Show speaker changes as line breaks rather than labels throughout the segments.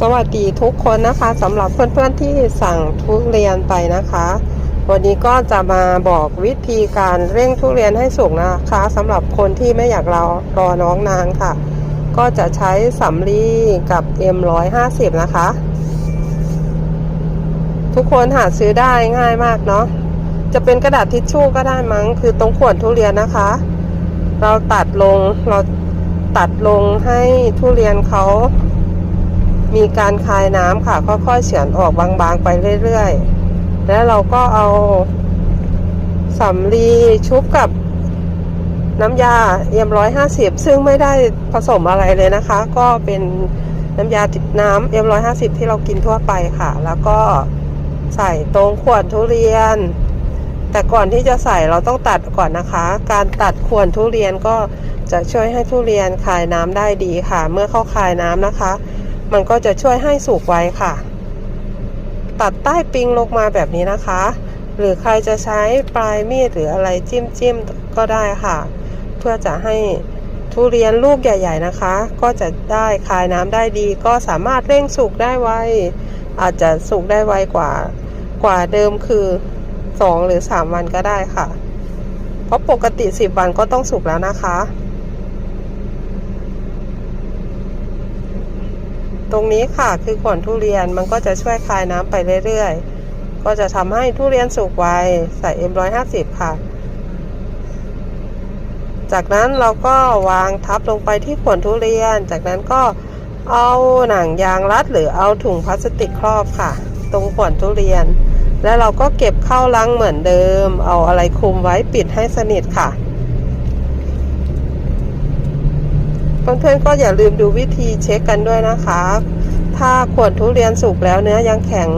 สวัสดีทุกคนนะคะสำหรับเพื่อนๆที่สั่งทุเรียนไปนะคะ วันนี้ก็จะมาบอกวิธีการเร่งทุเรียนให้สุกนะคะสำหรับคนที่ไม่อยากรอรอน้องนานค่ะ ก็จะใช้สำลีกับ M150 นะคะ ทุกคนหาซื้อได้ง่ายมากเนาะจะเป็นกระดาษทิชชู่ก็ได้มั้ง คือตรงขวดทุเรียนนะคะ เราตัดลงเราตัดลงให้ทุเรียนเขา มีการคายน้ำค่ะ ค่อยๆเฉือนออกบางๆไปเรื่อยๆ แล้วเราก็เอาสำลีชุบกับน้ำยาเอ็มร้อยห้าสิบซึ่งไม่ได้ผสมอะไรเลยนะคะ ก็เป็นน้ำยาติดน้ำเอ็มร้อยห้าสิบที่เรากินทั่วไปค่ะ แล้วก็ใส่ตรงขวดทุเรียน แต่ก่อนที่จะใส่เราต้องตัดก่อนนะคะ การตัดขวดทุเรียนก็จะช่วยให้ทุเรียนคายน้ำได้ดีค่ะ เมื่อเข้าคายน้ำนะคะ มันก็จะช่วยให้สุกไวค่ะ ตัดใต้ปิงลงมาแบบนี้นะคะ หรือใครจะใช้ปลายมีดหรืออะไรจิ้มจิ้มก็ได้ค่ะ เพื่อจะให้ทุเรียนลูกใหญ่ ๆนะคะ ก็จะได้คายน้ำได้ดี ก็สามารถเร่งสุกได้ไวอาจจะสุกได้ไวกว่ากว่าเดิมคือ 2 หรือ 3 วันก็ได้ค่ะ เพราะปกติ 10 วันก็ต้องสุกแล้วนะคะ ตรงนี้ค่ะคือขวดทุเรียนมันก็จะช่วยคายน้ำไปเรื่อยๆ ก็จะทำให้ทุเรียนสุกไวใส่ M150 ค่ะ จากนั้นเราก็วางทับลงไปที่ขวดทุเรียน จากนั้นก็เอาหนังยางรัดหรือเอาถุงพลาสติกครอบค่ะ ตรงขวดทุเรียน แล้วเราก็เก็บเข้าลังเหมือนเดิม เอาอะไรคลุมไว้ปิดให้สนิทค่ะ เพื่อนๆก็อย่าลืมดูวิธีเช็คกันด้วยนะคะ ถ้าขวดทุเรียนสุกแล้วเนื้อยังแข็ง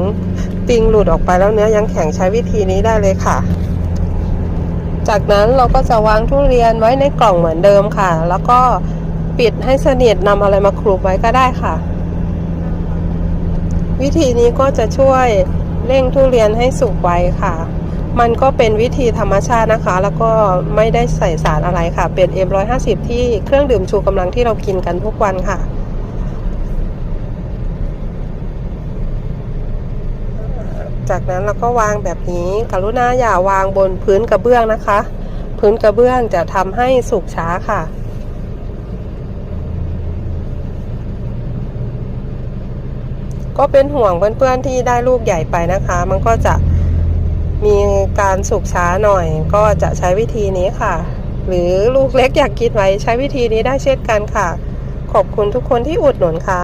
ปิงหลุดออกไปแล้วเนื้อยังแข็งใช้วิธีนี้ได้เลยค่ะ จากนั้นเราก็จะวางทุเรียนไว้ในกล่องเหมือนเดิมค่ะ แล้วก็ปิดให้สนิทนำอะไรมาคลุมไว้ก็ได้ค่ะ วิธีนี้ก็จะช่วยเร่งทุเรียนให้สุกไวค่ะ มันก็เป็นวิธีธรรมชาตินะคะ แล้วก็ไม่ได้ใส่สารอะไรค่ะ เป็น M150 ที่เครื่องดื่มชูกำลังที่เรากินกันทุกวันค่ะ จากนั้นเราก็วางแบบนี้กรุณาอย่าวางบนพื้นกระเบื้องนะคะ พื้นกระเบื้องจะทำให้สุกช้าค่ะก็เป็นห่วงเพื่อนๆที่ได้ลูกใหญ่ไปนะคะ มันก็จะ มีการสุกช้าหน่อยก็จะใช้วิธีนี้ค่ะ หรือลูกเล็กอยากกินไว้ใช้วิธีนี้ได้เช่นกันค่ะ ขอบคุณทุกคนที่อุดหนุนค่ะ